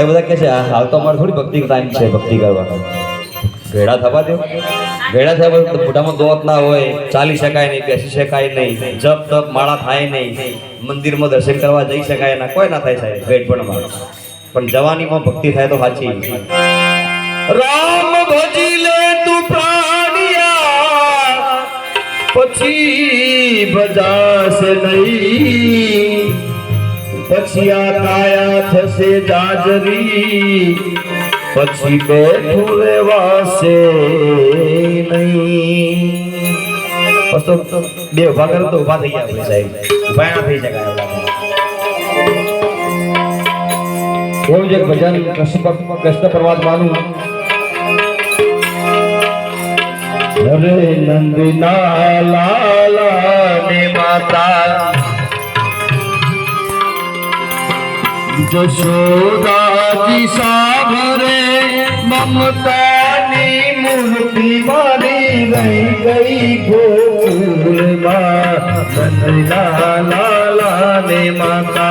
તો બધા કહે છે હાલ તો અમારે થોડી ભક્તિ ટાઈમ છે, ભક્તિ કરવાનો. ભેડા થવા દો. ભેડા થયા પછી મોઢામાં દોત ના હોય, ચાલી શકાય નહીં, બેસી શકાય નહીં, જપ તપ, માળા થાય નહીં, મંદિરમાં દર્શન કરવા જઈ શકાય ના, કોઈ ના થાય સાહેબ ભેટ પણ જવાનીમાં ભક્તિ થાય તો સાચી. રામ ભજી લે તું પ્રાણિયા, પછી ભજાશે નહીં. પછી આ કાયા થશે જાજરી પછી બેઠું રેવાશે નહીં બસ તો બે ઉભા કરો તો ઉભા થઈ ગયા સાહેબ ઉભા ના થઈ શકાય એવું છે ભજન કૃષ્ણ કૃષ્ણ પરમાત્માનું હરે નંદના લાલા ને માતા જશોદાજી સાભરે મમતાની મૂર્તિ મારી રહી ગઈ ગોકુલમાં લાલા ને માતા